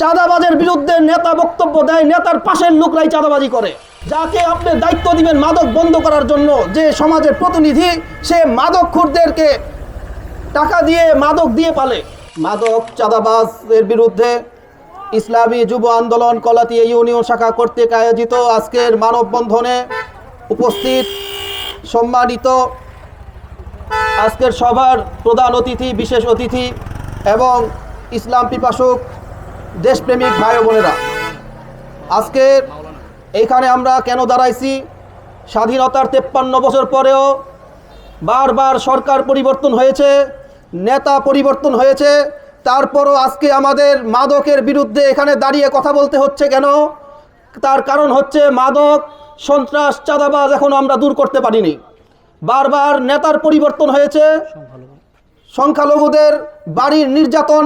চাঁদাবাজের বিরুদ্ধে নেতা বক্তব্য দেয়, নেতার পাশের লোকরাই চাঁদাবাজি করে। যাকে আপনি দায়িত্ব দিবেন মাদক বন্ধ করার জন্য, যে সমাজের প্রতিনিধি, সে মাদক খুরদেরকে টাকা দিয়ে মাদক দিয়ে পালে। মাদক চাঁদাবাজের বিরুদ্ধে ইসলামী যুব আন্দোলন কলাতিয়া ইউনিয়ন শাখা কর্তৃক আয়োজিত আজকের মানববন্ধনে উপস্থিত সম্মানিত আজকের সভার প্রধান অতিথি, বিশেষ অতিথি এবং ইসলাম পিপাসুক দেশপ্রেমিক ভাই বোনেরা, আজকে এইখানে আমরা কেন দাঁড়াইছি? স্বাধীনতার তেপ্পান্ন বছর পরেও বারবার সরকার পরিবর্তন হয়েছে, নেতা পরিবর্তন হয়েছে, তারপরও আজকে আমাদের মাদকের বিরুদ্ধে এখানে দাঁড়িয়ে কথা বলতে হচ্ছে কেন? তার কারণ হচ্ছে মাদক, সন্ত্রাস, চাঁদাবাজ এখন আমরা দূর করতে পারিনি। বারবার নেতার পরিবর্তন হয়েছে, সংখ্যালঘুদের বাড়ির নির্যাতন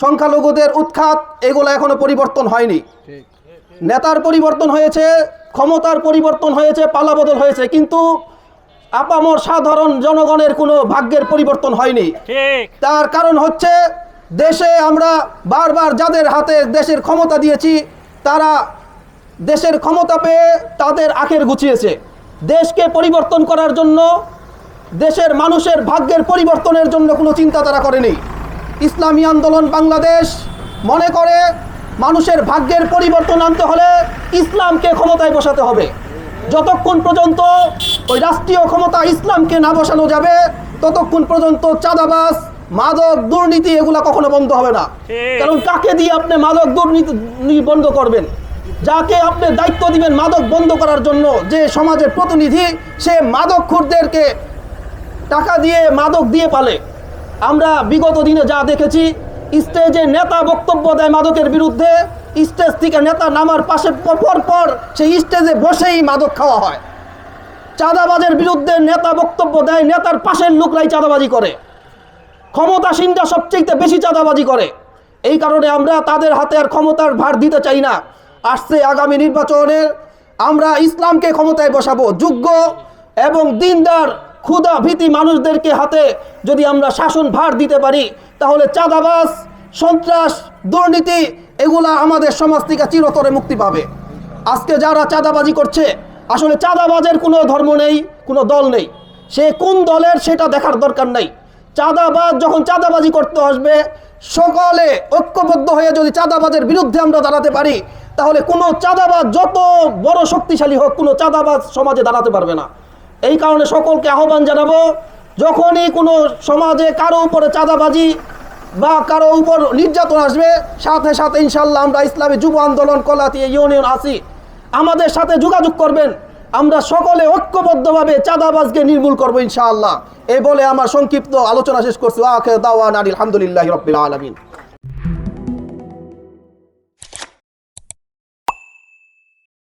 সংখ্যালঘুদের উৎখাত এগুলো এখনও পরিবর্তন হয়নি। নেতার পরিবর্তন হয়েছে ক্ষমতার পরিবর্তন হয়েছে পালাবদল হয়েছে কিন্তু আপামর সাধারণ জনগণের কোনো ভাগ্যের পরিবর্তন হয়নি। তার কারণ হচ্ছে দেশে আমরা বারবার যাদের হাতে দেশের ক্ষমতা দিয়েছি তারা দেশের ক্ষমতা পেয়ে তাদের আখের গুছিয়েছে। দেশকে পরিবর্তন করার জন্য দেশের মানুষের ভাগ্যের পরিবর্তনের জন্য কোনো চিন্তা তারা করেনি। ইসলামী আন্দোলন বাংলাদেশ মনে করে মানুষের ভাগ্যের পরিবর্তন আনতে হলে ইসলামকে ক্ষমতায় বসাতে হবে। যতক্ষণ পর্যন্ত ওই রাষ্ট্রীয় ক্ষমতা ইসলামকে না বসানো যাবে ততক্ষণ পর্যন্ত চাঁদাবাস মাদক দুর্নীতি এগুলা কখনো বন্ধ হবে না। কারণ কাকে দিয়ে আপনি মাদক দুর্নীতি বন্ধ করবেন? যাকে আপনি দায়িত্ব দিবেন মাদক বন্ধ করার জন্য যে সমাজের প্রতিনিধি সে মাদক খুরদেরকে টাকা দিয়ে মাদক দিয়ে পালে। আমরা বিগত দিনে যা দেখেছি স্টেজে নেতা বক্তব্য দেয় মাদকের বিরুদ্ধে স্টেজ থেকে নেতা নামার পাশে পর পর সেই স্টেজে বসেই মাদক খাওয়া হয়। চাঁদাবাজের বিরুদ্ধে নেতা বক্তব্য দেয়, নেতার পাশের লোকরাই চাঁদাবাজি করে। ক্ষমতাসীনরা সবচেয়ে বেশি চাঁদাবাজি করে। এই কারণে আমরা তাদের হাতে আর ক্ষমতার ভার দিতে চাই না। আসছে আগামী নির্বাচনে আমরা ইসলামকে ক্ষমতায় বসাবো, যোগ্য এবং দিনদার ক্ষুধা ভীতি মানুষদেরকে হাতে যদি আমরা শাসন ভার দিতে পারি, তাহলে চাঁদাবাজ, সন্ত্রাস, দুর্নীতি, এগুলা আমাদের সমাজ থেকে চিরতরে মুক্তি পাবে। আজকে যারা চাঁদাবাজি করছে, আসলে চাঁদাবাজের কোনো ধর্ম নেই, কোনো দল নেই। সে কোন দলের সেটা দেখার দরকার নেই। চাঁদাবাজ যখন চাঁদাবাজি করতে আসবে, সকলে ঐক্যবদ্ধ হয়ে যদি চাঁদাবাজের বিরুদ্ধে আমরা দাঁড়াতে পারি, তাহলে কোনো চাঁদাবাজ যত বড় শক্তিশালী হোক, কোনো চাঁদাবাজ সমাজে দাঁড়াতে পারবে না। এই কারণে সকলকে আহ্বান জানাব, যখনই কোনো সমাজে কারও উপরে চাঁদাবাজি বা কারও উপর নির্যাতন আসবে, সাথে সাথে ইনশাল্লাহ আমরা ইসলামী যুব আন্দোলন, কলাতি, ইউনিয়ন আসি আমাদের সাথে যোগাযোগ করবেন, আমরা সকলে ঐক্যবদ্ধভাবে চাঁদাবাজকে নির্মূল করব ইনশাআল্লাহ। এই বলে আমার সংক্ষিপ্ত আলোচনা শেষ করছি। আখের দাওয়ান আলহামদুলিল্লাহ রবিল আলমিন।